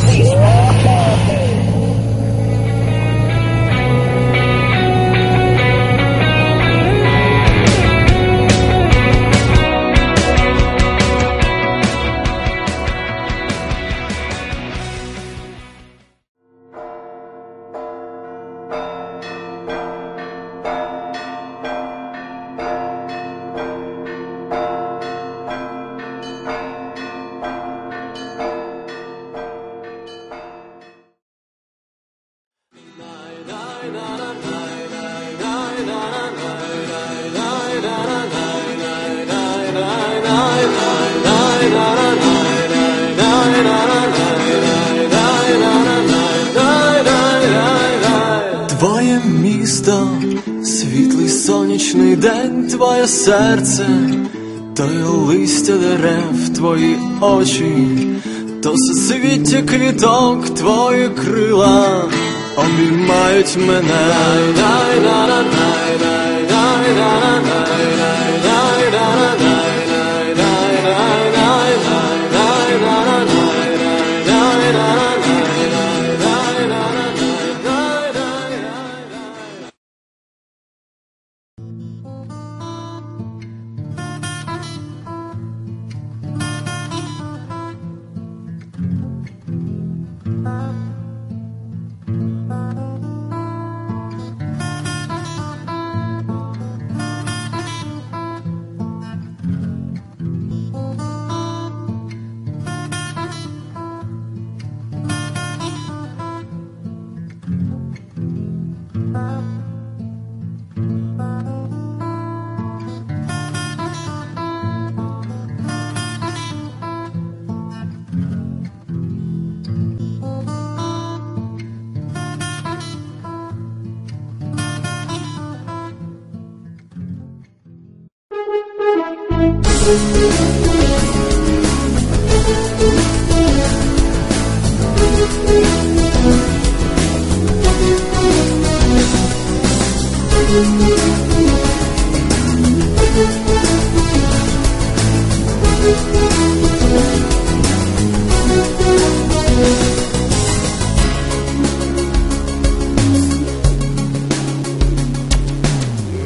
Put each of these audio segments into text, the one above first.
Твоє сонячний день, твоє серце, то й листя дерев, твої очі, то всесвіття квіток, твої крила обіймають мене.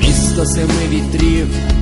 Mista, sem e trigo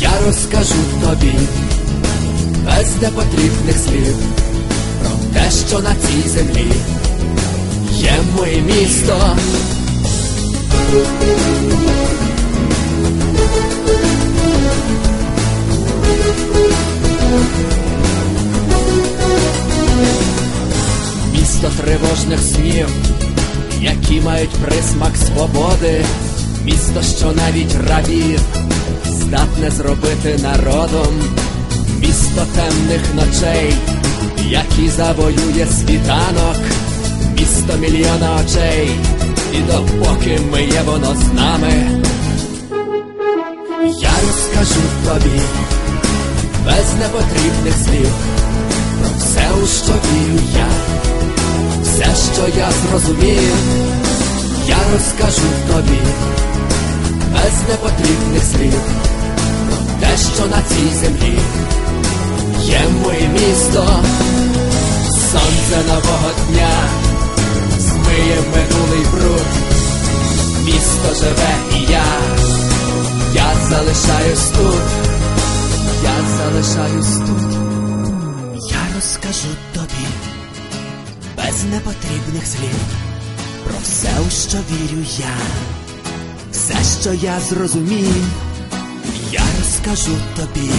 я розкажу тобі без непотрібних слів про те, що на цій землі є моє місто. Місто тривожних снів, які мають присмак свободи, місто, що навіть рабів здатне зробити народом, місто темних ночей, які завоює світанок, місто мільйона очей, і допоки ми є воно з нами, я розкажу тобі без непотрібних слів про все, у що вірю я, все, що я зрозумів, я розкажу тобі без непотрібних слів те, що на цій землі є моє місто, сонце нового дня змиє минулий бруд, місто живе і я, я залишаюсь тут, я залишаюсь тут, я розкажу тобі без непотрібних слів про все, у що вірю я все, що я зрозумів, я розкажу тобі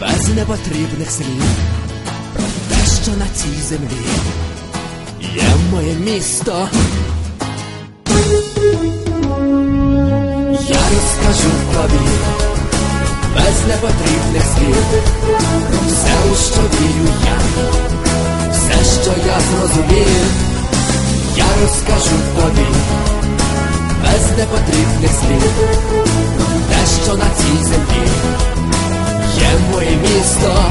без непотрібних слів про те, що на цій землі є моє місто. Я розкажу тобі без непотрібних слів про все, у що вірю я, все, що я зрозумів, я розкажу тобі без непотрібних слів, те, що на цій землі є моє місто.